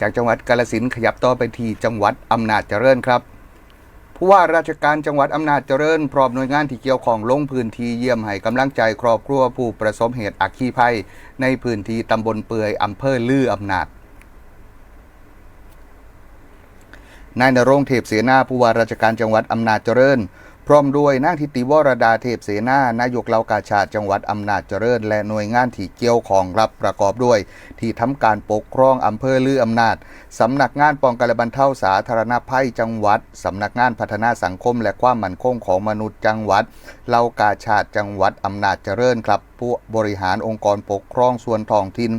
จากจังหวัดกาลสินขยับต่อไปที่จังหวัดอำนาจเจริญครับ ผู้ว่าราชการจังหวัดอำนาจเจริญ พร้อมหน่วยงานที่เกี่ยวข้องลงพื้นที่เยี่ยมให้กำลังใจครอบครัวผู้ประสบเหตุอัคคีภัย ในพื้นที่ตำบลเปื่อยอำเภอลืออำนาจนายนรงเทพเสนาผู้ว่าราชการจังหวัดอำนาจเจริญ พร้อมด้วยนางทิติวรดาเทพเสนานายกเหล่ากาชาติจังหวัดอำนาจเจริญ และหน่วยงานที่เกี่ยวของรับประกอบด้วย ที่ทำการปกครองอำเภอลืออำนาจสำนักงานป้องกันและบรรเทาสาธารณภัยจังหวัดสำนักงานพัฒนาสังคมและความมั่นคงของมนุษย์จังหวัดเหล่ากาชาติจังหวัดอำนาจเจริญครับ ผู้บริหารองค์กรปกครองส่วนท้องถิ่น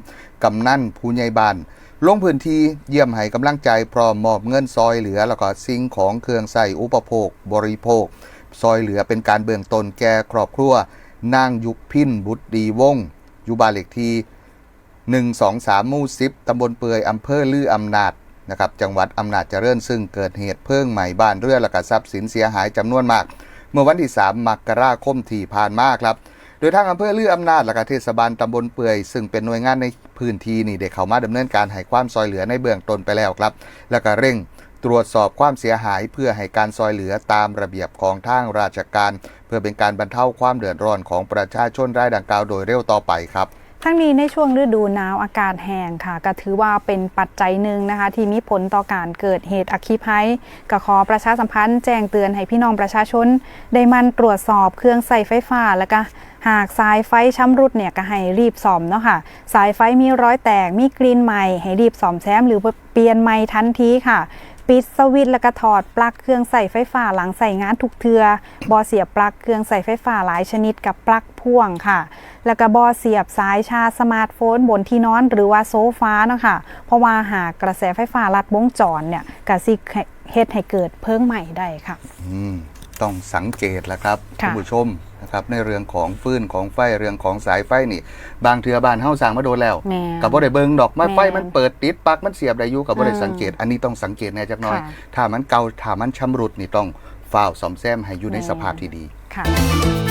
กำนันผู้ใหญ่บ้านลงพื้นที่เยี่ยมให้กำลังใจพร้อมมอบเงินซอยเหลือแล้วก็สิ่งของเครื่องใส่อุปโภค บริโภค ซอยเหลือเป็นการเบื้องต้นแก่ครอบครัวนางยุพินบุตรดีวงอยู่บ้านเลขที่123หมู่10ตำบลเปือยอำเภอลืออำนาจนะครับจังหวัดอำนาจเจริญซึ่งเกิดเหตุเพลิงไหม้บ้านเรือนและก็ทรัพย์สินเสียหายจำนวนมาก เมื่อวันที่ 3 มกราคมที่ผ่านมาครับ โดยทางอำเภอลืออำนาจและก็เทศบาลตำบลเปื่อย ซึ่งเป็นหน่วยงานในพื้นที่นี่ได้เข้ามาดำเนินการให้ความซอยเหลือในเบื้องต้นไปแล้วครับ แล้วก็เร่ง ตรวจสอบความเสียหายเพื่อให้การซอยเหลือตามระเบียบของทางราชการ เพื่อเป็นการบรรเทาความเดือดร้อนของประชาชนรายดังกล่าวโดยเร็วต่อไปครับทั้งนี้ในช่วงฤดูหนาวอากาศแห้งค่ะ ก็ถือว่าเป็นปัจจัยหนึ่งนะคะ ที่มีผลต่อการเกิดเหตุอัคคีภัยก็ขอประชาสัมพันธ์แจ้งเตือนให้พี่น้องประชาชน ได้มันตรวจสอบเครื่องใส่ไฟฟ้าแล้วก็หากสายไฟช้ำรุดเนี่ยก็ให้รีบซ่อมเนาะค่ะ สายไฟมีรอยแตกมีกรีนใหม่ ให้รีบซ่อมแซมหรือเปลี่ยนใหม่ทันทีค่ะ ปิดสวิตช์แล้วก็ถอดปลั๊กเครื่องใส่ไฟฟ้าหลังใส่งานทุกเทือบอเสียบปลั๊กเครื่องใส่ไฟฟ้าหลายชนิดกับปลั๊กพ่วงค่ะ แล้วก็บอเสียบสายชาสมาร์ทโฟน บนที่นอนหรือว่าโซฟาเนาะค่ะเพราะว่าหากกระแสไฟฟ้าลัดวงจรเนี่ยก็สิเฮ็ดให้เกิดเพลิงใหม่ได้ค่ะอืม ต้องสังเกตแหละครับค่ะท่านผู้ชมนะครับในเรื่องของฟืนของไฟเรื่องของสายไฟนี่ บางเทือบ้านเฮาสร้างมาโดนแล้วแม่กับบ่ได้เบิ่งดอกไม้แม่ไฟมันเปิดติดปลั๊กมันเสียบได้อยู่กับบ่ได้อ่าสังเกต อันนี้ต้องสังเกตแน่จักหน่อยค่ะถ้ามันเก่าถ้ามันชำรุดนี่ต้องฝ้าวซ่อมแซมให้อยู่ในแม่สภาพที่ดีค่ะ